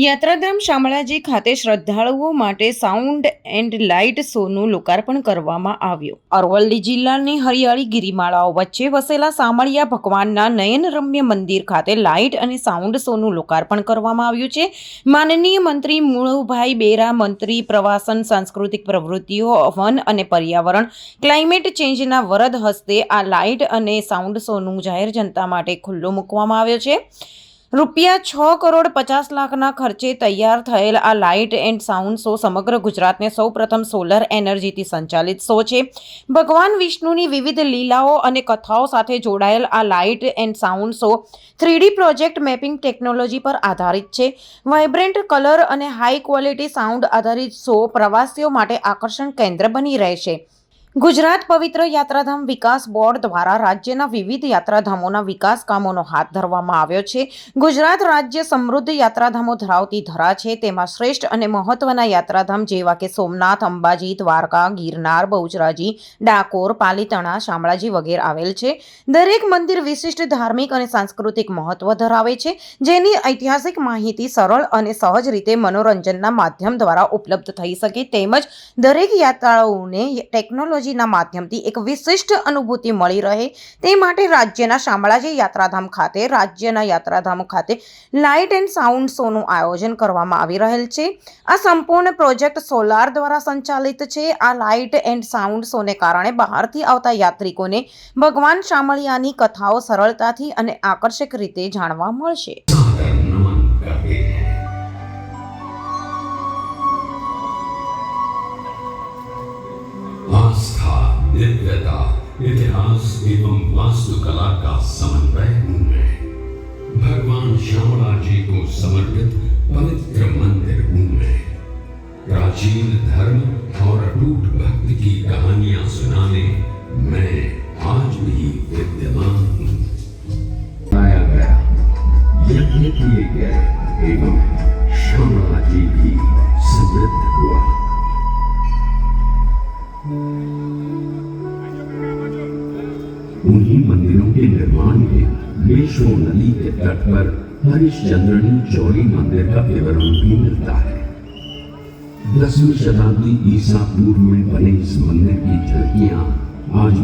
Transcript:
યાત્રાધામ શામળાજી ખાતે શ્રદ્ધાળુઓ માટે સાઉન્ડ એન્ડ લાઇટ શોનું લોકાર્પણ કરવામાં આવ્યું. અરવલ્લી જિલ્લાની હરિયાળી ગિરિમાળાઓ વચ્ચે વસેલા સામળિયા ભગવાનના નયનરમ્ય મંદિર ખાતે લાઇટ અને સાઉન્ડ શોનું લોકાર્પણ કરવામાં આવ્યું છે. માનનીય મંત્રી મુળુભાઈ બેરા, મંત્રી પ્રવાસન, સાંસ્કૃતિક પ્રવૃત્તિઓ, વન અને પર્યાવરણ, ક્લાઇમેટ ચેન્જના વરદ હસ્તે આ લાઇટ અને સાઉન્ડ શોનું જાહેર જનતા માટે ખુલ્લો મૂકવામાં આવ્યો છે. રૂપિયા છ કરોડ પચાસ લાખના ખર્ચે તૈયાર થયેલ આ લાઇટ એન્ડ સાઉન્ડ શો સમગ્ર ગુજરાતને સૌપ્રથમ સોલર એનર્જીથી સંચાલિત શો છે. ભગવાન વિષ્ણુની વિવિધ લીલાઓ અને કથાઓ સાથે જોડાયેલ આ light and sound show three D project mapping technology પર આધારિત છે. વાઇબ્રન્ટ કલર અને હાઈ ક્વોલિટી સાઉન્ડ આધારિત શો પ્રવાસીઓ માટે આકર્ષણ કેન્દ્ર બની રહેશે. ગુજરાત પવિત્ર યાત્રાધામ વિકાસ બોર્ડ દ્વારા રાજ્યના વિવિધ યાત્રાધામોના વિકાસ કામોનો હાથ ધરવામાં આવ્યો છે. ગુજરાત રાજ્ય સમૃદ્ધ યાત્રાધામો ધરાવતી ધરા છે. તેમાં શ્રેષ્ઠ અને મહત્વના યાત્રાધામ જેવા કે સોમનાથ, અંબાજી, દ્વારકા, ગિરનાર, બહુચરાજી, ડાકોર, પાલીતણા, શામળાજી વગેરે આવેલ છે. દરેક મંદિર વિશિષ્ટ ધાર્મિક અને સાંસ્કૃતિક મહત્વ ધરાવે છે, જેની ઐતિહાસિક માહિતી સરળ અને સહજ રીતે મનોરંજનના માધ્યમ દ્વારા ઉપલબ્ધ થઈ શકે. તેમજ દરેક યાત્રાળુઓને ટેકનોલોજીના માધ્યમથી એક વિશિષ્ટ અનુભૂતિ મળી રહે તે માટે રાજ્યના શામળાજી યાત્રાધામ ખાતે, રાજ્યના યાત્રાધામ ખાતે લાઇટ એન્ડ સાઉન્ડ શોનું આયોજન કરવામાં આવી રહેલ છે. આ સંપૂર્ણ પ્રોજેક્ટ સોલાર દ્વારા સંચાલિત છે. આ લાઇટ એન્ડ સાઉન્ડ શોને કારણે બહારથી આવતા યાત્રિકોને ભગવાન શામળિયાની કથાઓ સરળતાથી અને આકર્ષક રીતે જાણવા મળશે. इतिहास एवं वास्तुकला का समन्वय उनमें भगवान श्यामला जी को समर्पित पवित्र मंदिर उनमें प्राचीन धर्म और अटूट भक्ति की कहानियाँ सुनाने मैं आज भी विद्यमान हूँ। लाया गया। यज्ञ किए गए एवं श्यामला जी उन्हीं मंदिरों के निर्माण में विश्व नदी के तट पर हरिश्चंद्रनी चौरी मंदिर का विवरण भी मिलता है। दसवीं शताब्दी ईसा पूर्व में बने इस मंदिर की झलकियाँ आज